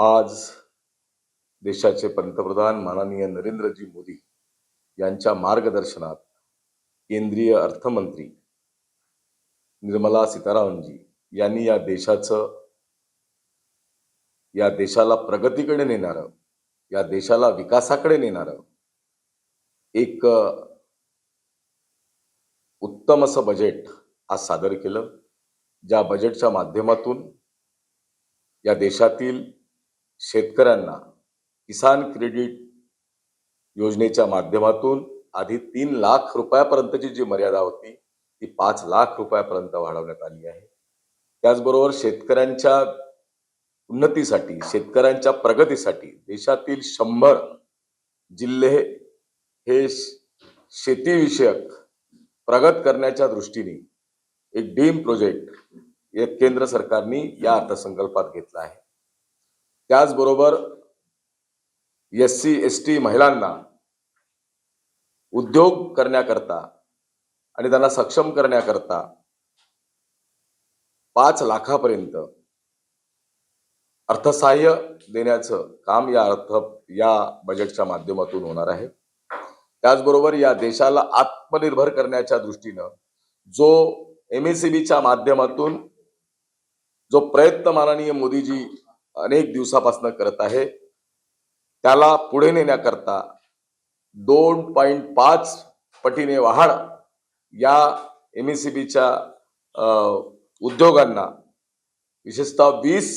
आज देशाचे पंतप्रधान माननीय नरेंद्रजी मोदी यांच्या मार्गदर्शनात केंद्रीय अर्थमंत्री निर्मला सीतारामनजी यांनी या देशाचं या देशाला प्रगतीकडे नेणारं या देशाला विकासाकडे नेणारं एक उत्तम असं बजेट आज सादर केलं ज्या बजेटच्या माध्यमातून या देशातील शेतकऱ्यांना किसान क्रेडिट योजनेच्या माध्यमातून आधी तीन लाख रुपयापर्यंतची जी मर्यादा होती ती पाच लाख रुपयापर्यंत वाढवण्यात आली आहे. त्याचबरोबर शेतकऱ्यांच्या उन्नतीसाठी शेतकऱ्यांच्या प्रगतीसाठी देशातील शंभर जिल्हे हे श- शेतीविषयक प्रगत करण्याच्या दृष्टीने एक डीम प्रोजेक्ट एक केंद्र सरकारने या अर्थसंकल्पात घेतला आहे. त्याचबरोबर एस सी एस टी महिलांना उद्योग करण्याकरता आणि त्यांना सक्षम करण्याकरता पाच लाखापर्यंत अर्थसहाय्य देण्याचं काम या अर्थ या बजेटच्या माध्यमातून होणार आहे. त्याचबरोबर या देशाला आत्मनिर्भर करण्याच्या दृष्टीनं जो एम एस सी बीच्या माध्यमातून जो प्रयत्न माननीय मोदीजी अनेक दिवसापासून करत आहे. त्याला पुढे नेण्याकरता दोन पॉईंट पाच पटीने वाढ या एम एस बीच्या उद्योगांना विशेषतः वीस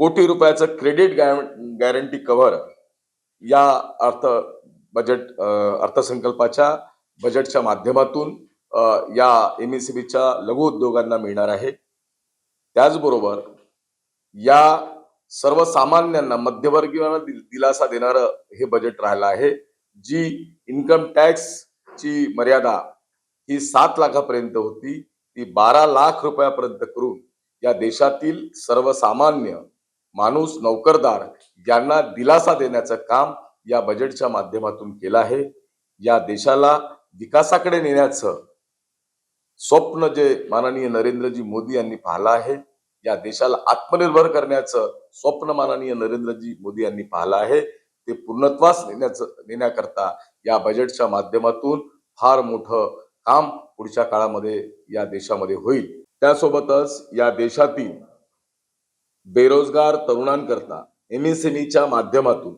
कोटी रुपयाचं क्रेडिट गॅरंटी कव्हर या अर्थ बजेट अर्थसंकल्पाच्या बजेटच्या माध्यमातून या एम एस बीच्या लघु उद्योगांना मिळणार आहे. त्याचबरोबर या सर्वसामान्यांना मध्यवर्गीयांना दि- दिलासा देणारं हे बजेट राहिलं आहे. जी इन्कम टॅक्स ची मर्यादा ही सात लाखापर्यंत होती. ती बारा लाख रुपयापर्यंत करून या देशातील सर्वसामान्य माणूस नोकरदार यांना दिलासा देण्याचं काम या बजेटच्या माध्यमातून केलं आहे. या देशाला विकासाकडे नेण्याचं स्वप्न जे माननीय नरेंद्रजी मोदी यांनी पाहिलं आहे. या देशाला आत्मनिर्भर करण्याचं स्वप्न माननीय नरेंद्रजी मोदी यांनी पाहिलं आहे. ते पूर्णत्वास नेण्याचं नेण्याकरता या बजेटच्या माध्यमातून फार मोठं काम पुढच्या काळामध्ये या देशामध्ये होईल. त्यासोबतच या देशातील बेरोजगार तरुणांकरता एमएसएमईच्या माध्यमातून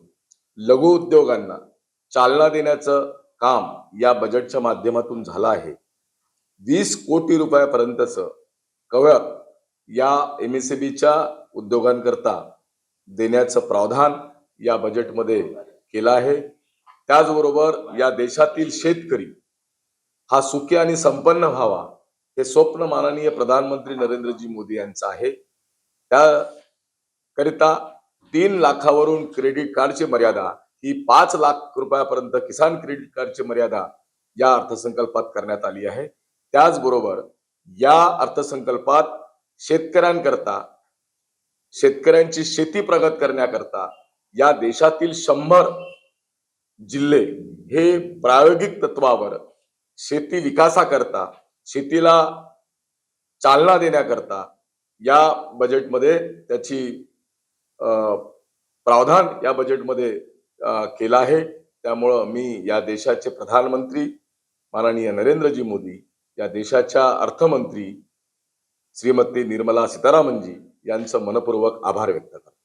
लघु उद्योगांना चालना देण्याचं काम या बजेटच्या माध्यमातून झालं आहे. वीस कोटी रुपयापर्यंतचं कव्हर या एमएसएबीच्या उद्योगांकरता देण्याचं प्रावधान या बजेटमध्ये केलं आहे. त्याचबरोबर या देशातील शेतकरी हा सुखी आणि संपन्न व्हावा हे स्वप्न माननीय प्रधानमंत्री नरेंद्रजी मोदी यांचं आहे. त्याकरिता तीन लाखावरून क्रेडिट कार्डची मर्यादा ही पाच लाख रुपयापर्यंत किसान क्रेडिट कार्डची मर्यादा या अर्थसंकल्पात करण्यात आली आहे. त्याचबरोबर या अर्थसंकल्पात शेतकऱ्यांकरता शेतकऱ्यांची शेती प्रगत करण्याकरता या देशातील शंभर जिल्हे हे प्रायोगिक तत्वावर शेती विकासाकरता शेतीला चालना देण्याकरता या बजेटमध्ये त्याची प्रावधान या बजेटमध्ये केलं आहे. त्यामुळं मी या देशाचे प्रधानमंत्री माननीय नरेंद्रजी मोदी या देशाच्या अर्थमंत्री श्रीमती निर्मला सीतारामनजी यांचं मनपूर्वक आभार व्यक्त करतो.